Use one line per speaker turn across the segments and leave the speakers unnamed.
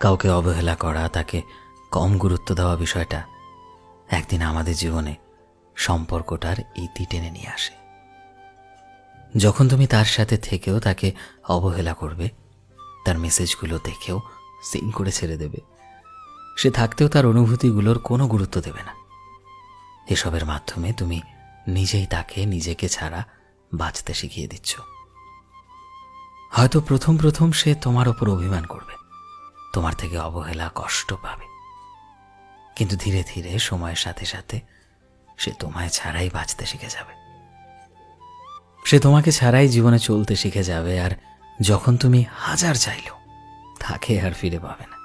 কাউকে অবহেলা করা, তাকে কম গুরুত্ব দেওয়া বিষয়টা একদিন আমাদের জীবনে সম্পর্কটার ইতি টেনে নিয়ে আসে। যখন তুমি তার সাথে থেকেও তাকে অবহেলা করবে, তার মেসেজগুলো দেখেও সিন করে ছেড়ে দেবে। সে থাকতেও তার অনুভূতিগুলোর কোনো গুরুত্ব দেবে না। এসবের মাধ্যমে তুমি নিজেই তাকে, নিজেকে ছাড়া বাঁচতে শিখিয়ে দিচ্ছ। হয়তো প্রথম প্রথম সে তোমার ওপর অভিমান করবে। তোমার থেকে অবহেলা কষ্ট পাবে। কিন্তু ধীরে ধীরে সময়ের সাথে সাথে সে তোমায় ছাড়াই বাঁচতে শিখে যাবে। সে তোমাকে ছাড়াই জীবনে চলতে শিখে যাবে আর যখন তুমি হাজার চাইলেও তাকে আর ফিরে পাবে না।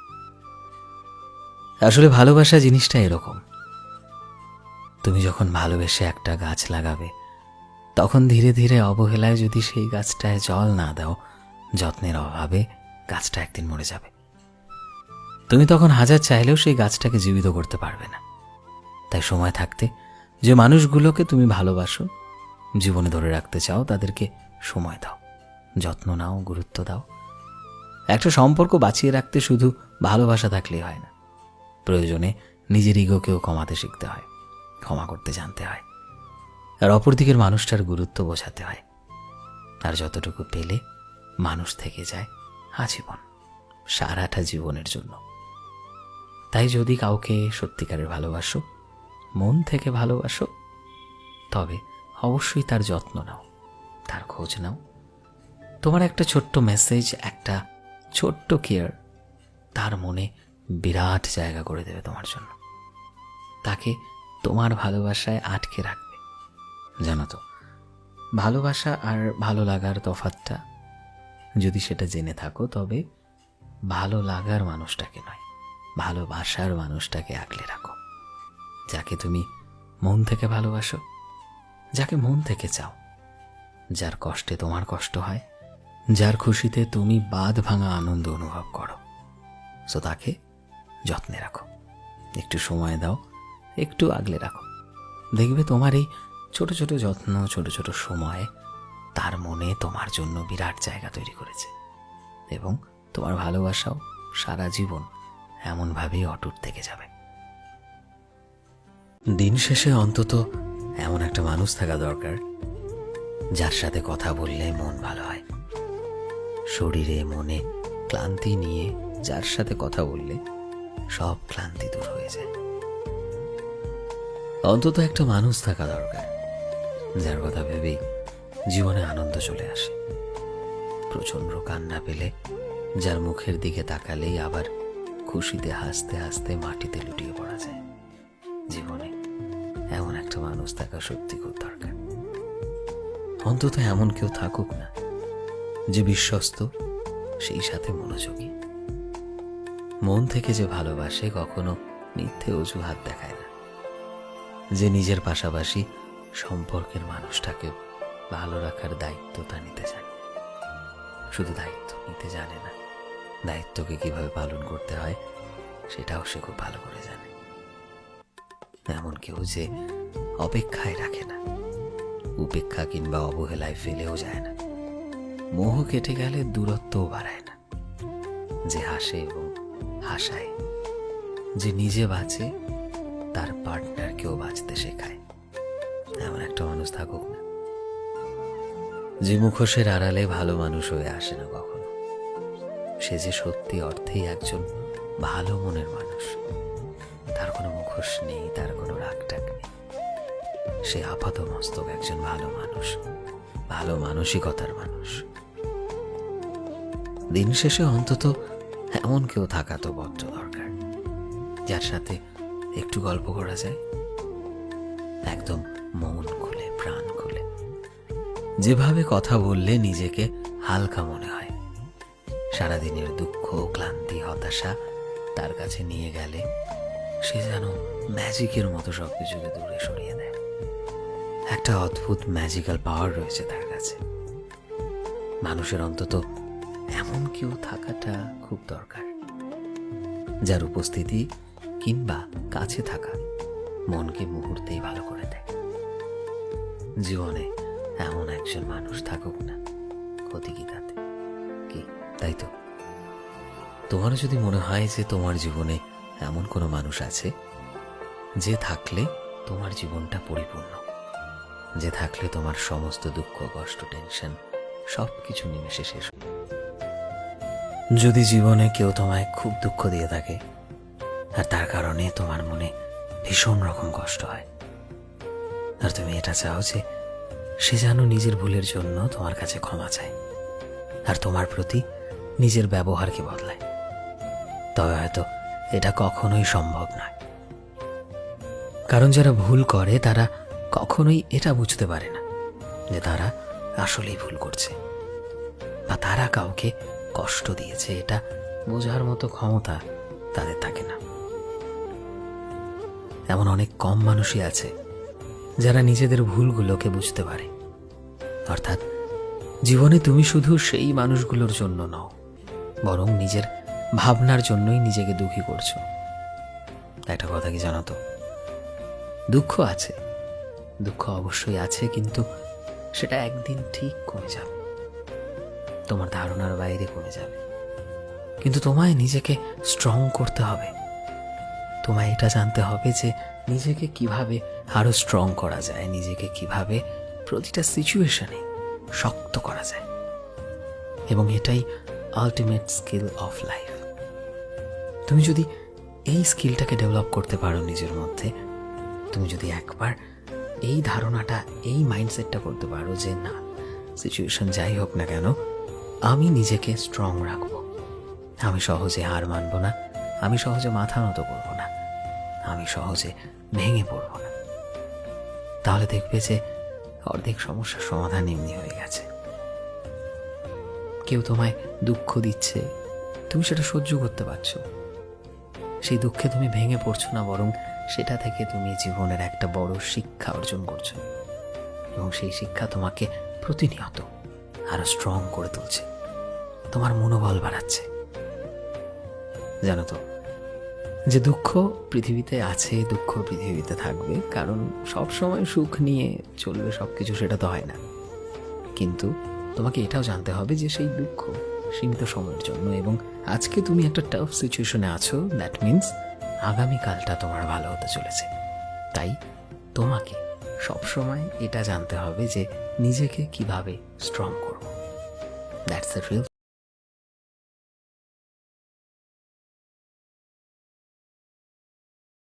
আসলে ভালোবাসা জিনিসটা এরকম। তুমি যখন ভালোবেসে একটা গাছ লাগাবে, তখন ধীরে ধীরে অবহেলায় যদি সেই গাছটায় জল না দাও, যত্নের অভাবে গাছটা একদিন মরে যাবে। তুমি তখন হাজার চাইলেও সেই গাছটাকে জীবিত করতে পারবে না। তাই সময় থাকতে যে মানুষগুলোকে তুমি ভালোবাসো, জীবনে ধরে রাখতে চাও, তাদেরকে সময় দাও, যত্ন নাও, গুরুত্ব দাও। একটা সম্পর্ক বাঁচিয়ে রাখতে শুধু ভালোবাসা থাকলেই হয় না। প্রয়োজনে নিজের ইগোকেও কমাতে শিখতে হয়, ক্ষমা করতে জানতে হয়। আর অপরদিকের মানুষটার গুরুত্ব বোঝাতে হয়। আর যতটুকু পেলে মানুষ থেকে যায় আজীবন, সারাটা জীবনের জন্য। তাই যদি কাউকে সত্যিকারের ভালোবাসো, মন থেকে ভালোবাসো, তবে অবশ্যই তার যত্ন নাও, তার খোঁজ নাও। তোমার একটা ছোট্ট মেসেজ একটা ছোট্ট কেয়ার তার মনে বিরাট জায়গা করে দেবে তোমার জন্য। তাকে তোমার ভালোবাসায় আটকে রাখবে। জানো তো, ভালোবাসা আর ভালো লাগার তফাতটা যদি সেটা জেনে থাকো, তবে ভালো লাগার মানুষটাকে নয় ভালোবাসার মানুষটাকে আগলে রাখো। যাকে তুমি মন থেকে ভালোবাসো, যাকে মন থেকে চাও। যার কষ্টে তোমার কষ্ট হয়, যার খুশিতে তুমি বাদ ভাঙা আনন্দ অনুভব করো। সো তাকে যত্নে রাখো। একটু সময় দাও, একটু আগলে রাখো। দেখবে তোমার এই ছোট ছোট যত্ন, ছোট ছোট সময় তার মনে তোমার জন্য বিরাট জায়গা তৈরি করেছে। এবং তোমার ভালোবাসাও সারা জীবন এমনভাবেই অটুট থেকে যাবে। দিন শেষে অন্তত এমন একটা মানুষ থাকা দরকার যার সাথে কথা বললে মন ভালো হয়। শরীরে মনে ক্লান্তি নিয়ে যার সাথে কথা বললে সব ক্লান্তি দূর হয়ে যায়। অন্তত একটা মানুষ থাকা দরকার যার কথা ভেবেই জীবনে আনন্দ চলে আসে। প্রচণ্ড কান্না পেলে যার মুখের দিকে তাকালেই আবার খুশিতে হাসতে হাসতে মাটিতে লুটিয়ে পড়া যায়। জীবনে এমন একটা মানুষ থাকা সত্যি খুব দরকার। অন্তত এমন কেউ থাকুক না, যে বিশ্বস্ত, সেই সাথে মনোযোগী। মন থেকে যে ভালোবাসে কখনো মিথ্যে অজুহাত দেখায় না। যে নিজের পাশাপাশি সম্পর্কের মানুষটাকে ভালো রাখার দায়িত্বটা নিতে জানে। শুধু দায়িত্ব নিতে জানে না দায়িত্বকে কীভাবে পালন করতে হয়, সেটাও সে খুব ভালো করে জানে। এমন কেউ যে অপেক্ষায় রাখে না। উপেক্ষা কিংবা অবহেলায় ফেলেও যায় না। মোহ কেটে গেলে দূরত্বও বাড়ায় না। যে হাসে এবং হাসায়, যে নিজে বাঁচে, তার পার্টনারকেও বাঁচতে শেখায়। এমন একটা মানুষ থাকুক না। যে মুখোশের আড়ালে ভালো মানুষ হয়ে আসে না কখনো। সে যে সত্যি অর্থেই একজন ভালো মনের মানুষ, তার কোনো মুখোশ নেই, তার কোনো রাগটাক নেই। সে আপাত মস্তক একজন ভালো মানুষ, ভালো মানসিকতার মানুষ। দিন শেষে অন্তত এমন কেউ থাকা তো বড্ড দরকার, যার সাথে একটু গল্প করা যায়। একদম মন খুলে, প্রাণ খুলে। যেভাবে কথা বললে নিজেকে হালকা মনে হয়। সারাদিনের দুঃখ, ক্লান্তি, হতাশা তার কাছে নিয়ে গেলে সে যেন ম্যাজিকের মতো সব কিছুকে দূরে সরিয়ে দেয়। একটা অদ্ভুত ম্যাজিক্যাল পাওয়ার রয়েছে তার কাছে। মানুষের অন্তত এমন কেউ থাকাটা খুব দরকার। যার উপস্থিতি কিংবা কাছে থাকা মনকে মুহূর্তেই ভালো করে দেয়। জীবনে এমন একজন মানুষ থাকুক না, ক্ষতি কি তাতে? তাই তো তোমারও যদি মনে হয় যে তোমার জীবনে এমন কোনো মানুষ আছে, যে থাকলে তোমার জীবনটা পরিপূর্ণ, যে থাকলে তোমার সমস্ত দুঃখ, কষ্ট টেনশন সব কিছু নিমেষে শেষ। যদি জীবনে কেউ তোমায় খুব দুঃখ দিয়ে থাকে, আর তার কারণে তোমার মনে ভীষণ রকম কষ্ট হয়, আর তুমি এটা চাও যে সে যেন নিজের ভুলের জন্য তোমার কাছে ক্ষমা চায়, আর তোমার প্রতি নিজের ব্যবহারকে বদলায়। তবে হয়তো এটা কখনোই সম্ভব নয়। কারণ যারা ভুল করে, তারা কখনোই এটা বুঝতে পারে না যে তারা আসলেই ভুল করছে। বা তারা কাউকে কষ্ট দিয়েছে, এটা বোঝার মতো ক্ষমতা তাদের থাকে না। এমন অনেক কম মানুষই আছে যারা নিজেদের ভুলগুলোকে বুঝতে পারে। অর্থাৎ জীবনে তুমি শুধু সেই মানুষগুলোর জন্য নও। বরং নিজের ভাবনার জন্যই নিজেকে দুঃখী করছ। একটা কথা কি জানো তো? দুঃখ আছে। দুঃখ অবশ্যই আছে, কিন্তু সেটা একদিন ঠিক কমে যাবে। তোমার ধারণার বাইরে কমে যাবে। কিন্তু তোমায় নিজেকে স্ট্রং করতে হবে। তোমায় এটা জানতে হবে যে নিজেকে কীভাবে আরও স্ট্রং করা যায়, নিজেকে কীভাবে প্রতিটা সিচুয়েশনে শক্ত করা যায়। এবং এটাই আলটিমেট স্কিল অফ লাইফ তুমি যদি এই স্কিলটাকে ডেভেলপ করতে পারো নিজের মধ্যে, তুমি যদি একবার এই ধারণাটা, এই মাইন্ডসেটটা করতে পারো যে না সিচুয়েশন যাই হোক না কেন, আমি নিজেকে স্ট্রং রাখব। আমি সহজে হার মানব না, আমি সহজে মাথা নত করব না, আমি সহজে ভেঙে পড়ব না। তাহলে দেখবে যে অর্ধেক সমস্যার সমাধান এমনি হয়ে গেছে। কেউ তোমায় দুঃখ দিচ্ছে। তুমি সেটা সহ্য করতে পারছ। সেই দুঃখে তুমি ভেঙে পড়ছো না, বরং সেটা থেকে তুমি জীবনের একটা বড় শিক্ষা অর্জন করছ। এবং সেই শিক্ষা তোমাকে প্রতিনিয়ত আরও স্ট্রং করে তুলছে। তোমার মনোবল বাড়াচ্ছে। জানো তো, যে দুঃখ পৃথিবীতে আছে, দুঃখ পৃথিবীতে থাকবে, কারণ সব সময় সুখ নিয়ে চলবে সব কিছু সেটা তো হয় না। কিন্তু তোমাকে এটাও জানতে হবে যে সেই দুঃখ, সীমিত সময়ের জন্য এবং আজকে তুমি একটা টাফ সিচুয়েশনে আছো দ্যাট মিন্স আগামীকালটা তোমার ভালো হতে চলেছে। তাই তোমাকে সবসময় এটা জানতে হবে যে নিজেকে কীভাবে স্ট্রং করব। That's a reel